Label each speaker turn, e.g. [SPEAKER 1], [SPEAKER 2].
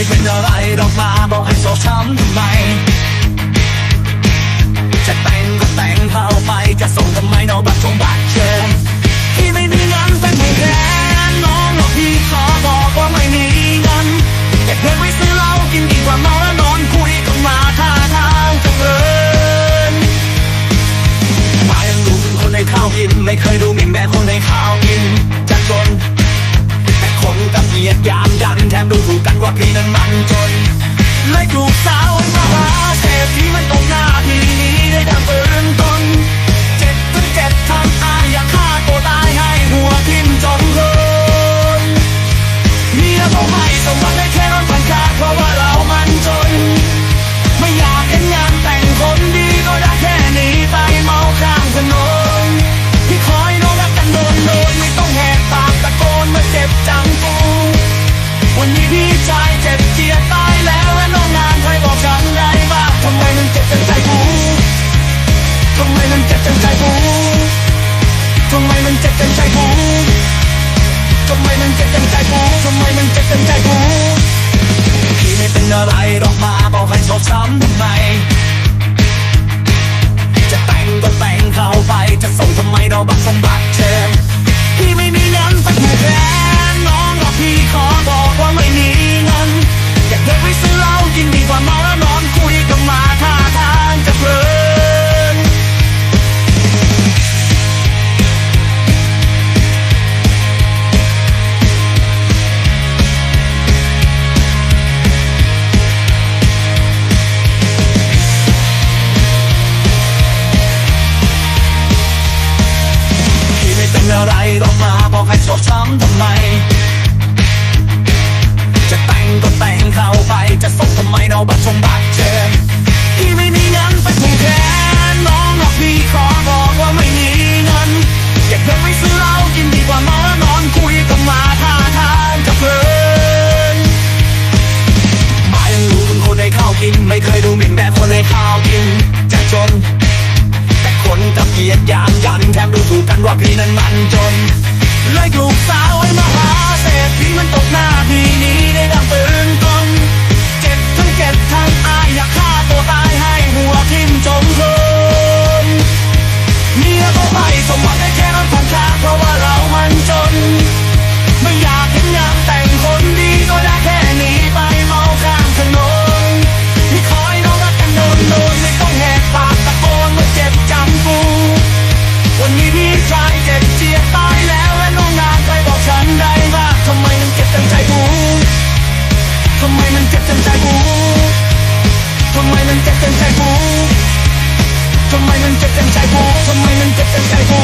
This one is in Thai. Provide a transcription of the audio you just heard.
[SPEAKER 1] ีเป็นอะไรดอกมาบอกให้โซช้ำทำไม จะแต่งก็แต่งเข้าไปจะส่งทำไมนอกบัตรชงบัตรเชิญที่ไม่มีเงินเป็นผู้แทนน้องหรอกพี่ขอบอกว่าไม่มีเงินเก็บเงินไว้ซื้อเหล้ากินดีกว่าเมาแล้วนอนคุยกันมาท่าทางจะเพลินมายังรู้เป็นคนในข้าวกิน ไม่เคยดูหมิ่นแม่คนในข้าวกินจะจนแต่คน กับเกียดยามดันแถมดูถูกกันว่าพี่นั้นมันจนเลยถูกสาวมาหาเศรษฐีมันตรงหน้าทีนี้ได้ดังปืนต้น ตั้งใจกูพี่ไม่เป็นอะไรหรอกมาบอกให้ชอบช้ำทำไมจะแต่งก็แต่งเข้าไปจะส่งทำไมเราบัตรส อกให้ชอบช้ำทำไม จะแต่งก็แต่งเข้าไป จะส่งทำไมเราบัตรชงบัตรเชิญพี่ไม่มีเงินไปถูกแทนน้องหรอกพี่ขอบอกว่าไม่มีเงินเก็บเงินไว้ซื้อเหล้ากินดีกว่ามานอนคุยกับมาท่าทางจะเพลินมายังรู้เป็นคนในข้าวกิน ไม่เคยดูหมิ่นแบบคนในข้าวกินจะจนแต่คนตะเกียดยามยันแถมดูถูกกันว่าพี่นั้นมันจน เลยถูก มันเจ็บเต็มใจกูทำไมมันเจ็บเต็มใจกูทำไมมันเจ็บเต็มใจกู